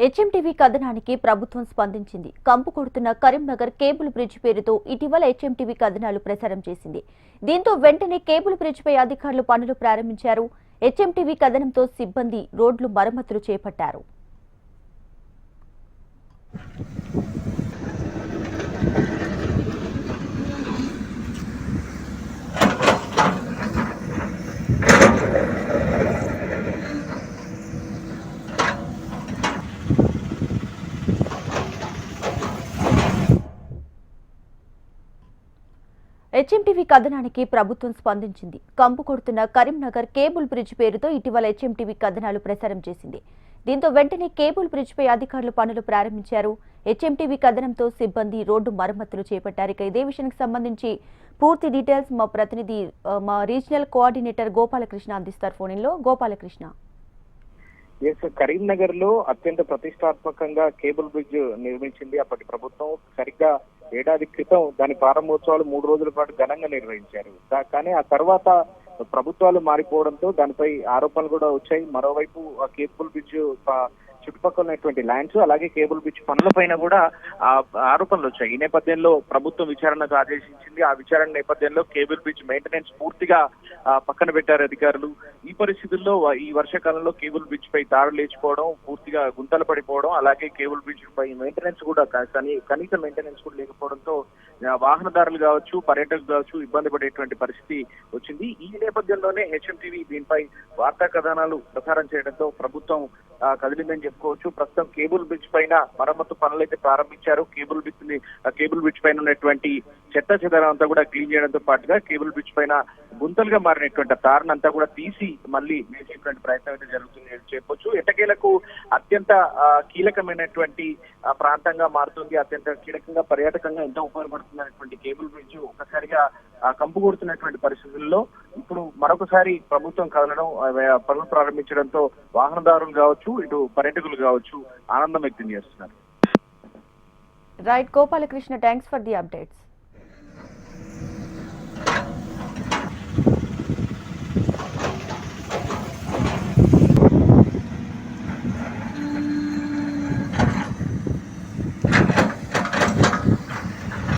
HMTV కథనానికి ప్రభుత్వం స్పందించింది. కంపు కొడుతున్న కరీంనగర్ కేబుల్ బ్రిడ్జ్ పేరుతో ఇటీవల హెచ్ఎంటీవీ కథనాలు ప్రసారం చేసింది. దీంతో వెంటనే కేబుల్ బ్రిడ్జ్పై అధికారులు పనులు ప్రారంభించారు. హెచ్ఎంటీవీ కథనంతో సిబ్బంది రోడ్లు మరమ్మతులు చేపట్టారు. హెచ్ఎంటీవీ కథనానికి ప్రభుత్వం స్పందించింది. కంపు కొడుతున్న కరీంనగర్ కేబుల్ బ్రిడ్జ్ పేరుతో ఇటీవల హెచ్ఎంటీవీ కథనాలు ప్రసారం చేసింది. దీంతో వెంటనే కేబుల్ బ్రిడ్జ్పై అధికారులు పనులు ప్రారంభించారు. హెచ్ఎంటీవీ కథనంతో సిబ్బంది రోడ్డు మరమ్మతులు చేపట్టారు. ఇక ఇదే విషయానికి సంబంధించి పూర్తి డీటెయిల్స్ మా ప్రతినిధి మా రీజనల్ కోఆర్డినేటర్ గోపాలకృష్ణ అందిస్తారు ఫోన్లో గోపాలకృష్ణ. ఎస్ కరీంనగర్లో అత్యంత ప్రతిష్టాత్మకంగా కేబుల్ బ్రిడ్జ్ నిర్మించింది అప్పటి ప్రభుత్వం. సరిగ్గా ఏడాది క్రితం దాని ప్రారంభోత్సవాలు మూడు రోజుల పాటు ఘనంగా నిర్వహించారు. కానీ ఆ తర్వాత ప్రభుత్వాలు మారిపోవడంతో దానిపై ఆరోపణలు కూడా వచ్చాయి. మరోవైపు ఆ బ్రిడ్జ్ చుట్టుపక్కల ఉన్నటువంటి ల్యాండ్స్ అలాగే కేబుల్ బ్రిడ్జ్ పనులపైన కూడా ఆరోపణలు వచ్చాయి. ఈ నేపథ్యంలో ప్రభుత్వం విచారణకు ఆదేశించింది. ఆ విచారణ నేపథ్యంలో కేబుల్ బ్రిడ్జ్ మెయింటెనెన్స్ పూర్తిగా పక్కన పెట్టారు అధికారులు. ఈ పరిస్థితుల్లో ఈ వర్షాకాలంలో కేబుల్ బ్రిడ్జ్ పై దారులు లేచిపోవడం పూర్తిగా గుంతలు పడిపోవడం అలాగే కేబుల్ బ్రిడ్జ్ పై మెయింటెనెన్స్ కూడా కనీస మెయింటెనెన్స్ కూడా లేకపోవడంతో వాహనదారులు కావచ్చు పర్యాటకులు కావచ్చు ఇబ్బంది పడేటువంటి పరిస్థితి వచ్చింది. ఈ నేపథ్యంలోనే హెచ్ఎంటీవీ దీనిపై వార్తా కథనాలు ప్రసారం చేయడంతో ప్రభుత్వం కదిలిందని చెప్పి చెప్పుకోవచ్చు. ప్రస్తుతం కేబుల్ బ్రిడ్జ్ పైన మరమ్మతు పనులు అయితే ప్రారంభించారు. కేబుల్ బ్రిడ్జ్ని కేబుల్ బ్రిడ్జ్ పైన ఉన్నటువంటి చెత్త చెదరం అంతా కూడా క్లీన్ చేయడంతో పాటుగా కేబుల్ బ్రిడ్జ్ పైన గుంతలుగా మారినటువంటి ఆ అంతా కూడా తీసి మళ్ళీ వేసేటువంటి ప్రయత్నం అయితే జరుగుతుంది అని చెప్పొచ్చు. ఎటకేలకు అత్యంత కీలకమైనటువంటి ప్రాంతంగా మారుతుంది. అత్యంత కీలకంగా పర్యాటకంగా ఎంతో ఉపయోగపడుతున్నటువంటి కేబుల్ బ్రిడ్జ్ ఒక్కసారిగా కంపు కొడుతున్నటువంటి పరిస్థితుల్లో ఇప్పుడు మరొకసారి ప్రభుత్వం కదలడం పనులు ప్రారంభించడంతో వాహనదారులు కావచ్చు ఇటు పర్యాటకులు కావచ్చు ఆనందం వ్యక్తం చేస్తున్నారు. Right Gopalakrishna thanks for the updates.